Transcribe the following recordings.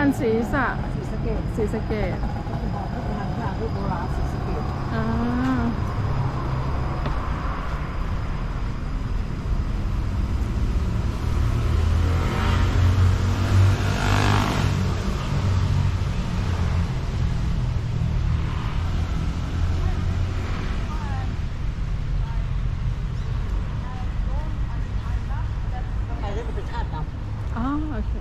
านศรีสะศรีสะเกดศรีสะเกดจะบอกให้ทางทางรูปโบราณศรีสะเกดอ่าไปแล้เป็นชาติดอ๋อโอเค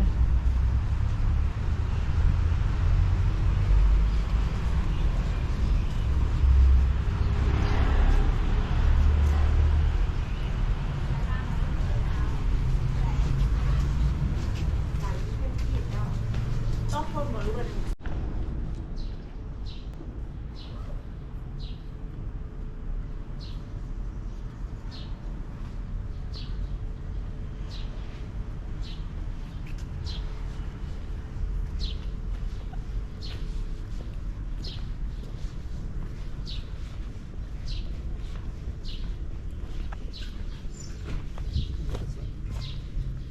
ำต้องคนเหมือนกัน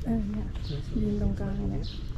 เออเนี่ย ยืนตร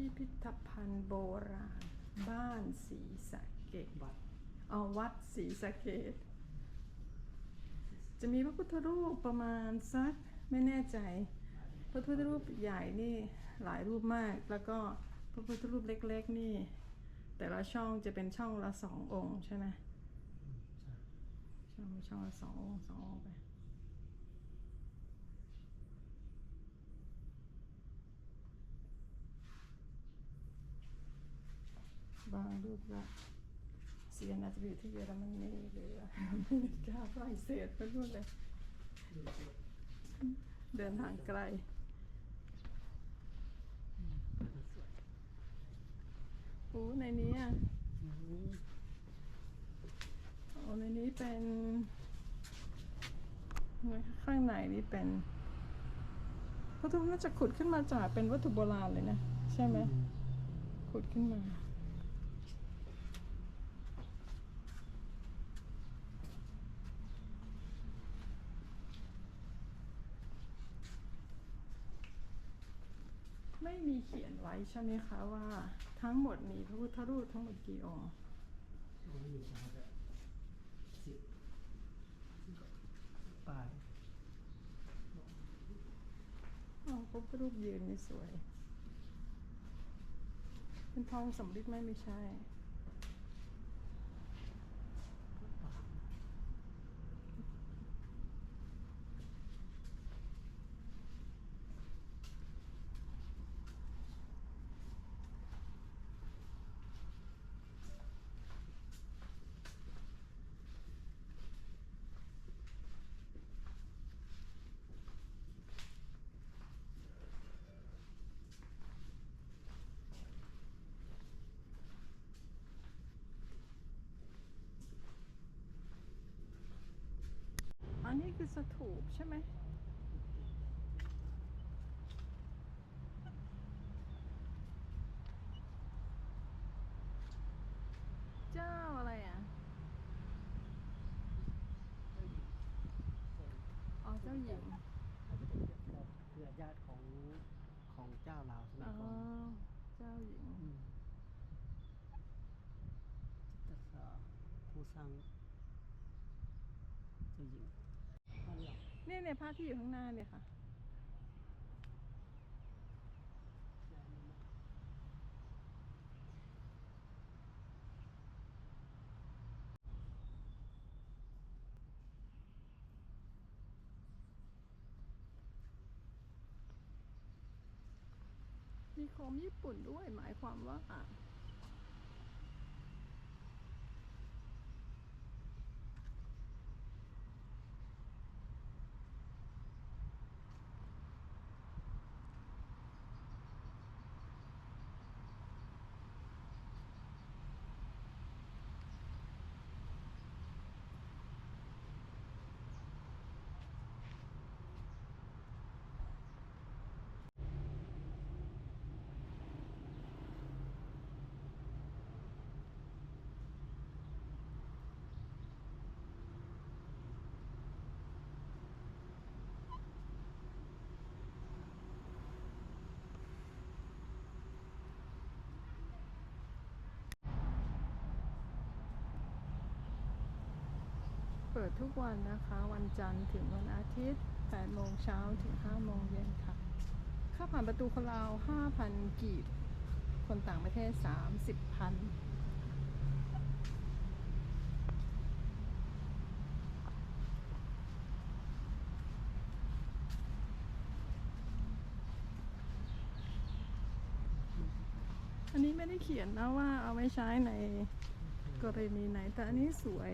พิพิธภัณฑ์โบราณ บ้านศรีสะเกดอ๋อวัดศรีสะเกดจะมีพระพุทธรูปประมาณสักไม่แน่ใจ พระพุทธรูปใหญ่นี่หลายรูปมาก แล้วก็พระพุทธรูปเล็ก ๆ นี่ แต่ละช่องจะเป็นช่องละสององค์ใช่ไหมช่องช่องละสององค์สององค์ไป บางรูปละเสียนอาจจะอยู่ที่เยอรมนีหรืออเมริกาฝรั่งเศสไปนู่นเลย เดินทางไกลโอ้ในนี้อะโอ้ในนี้เป็นข้างในนี่เป็นวัตถุน่าจะขุดขึ้นมาจากเป็นวัตถุโบราณเลยนะ ใช่ไหมขุดขึ้นมา ไม่มีเขียนไว้ใช่ไหมคะว่า ทั้งหมดมีพระพุทธรูปทั้งหมดกี่องค์ปลายอ๋อพระพุทธรูปยืนนี่สวย เป็นทองสำริดไหมไม่ใช่ คือสถูปใช่ไหมเจ้าอะไรอะ อ๋อเจ้าหญิงอาจจะเป็นเครือญาติของของเจ้าลาวสมัอ๋ยอก่อนเจ้าหญิง มจิตตสาผู้สร้างางเจ้าหญิงอันหลัง เนี่ยเนี่ยพที่อยู่ข้างหน้าเนี่ยค่ะมีโคมญี่ปุ่นด้วยหมายความว่า เปิดทุกวันนะคะ วันจันทร์ถึงวันอาทิตย์ 8 โมงเช้าถึง 5 โมงเย็นค่ะ ค่าผ่านประตูคนลาว 5,000 กีบ คนต่างประเทศ 30พันอันนี้ไม่ได้เขียนนะว่าเอาไว้ใช้ในกรณีไหน แต่อันนี้สวย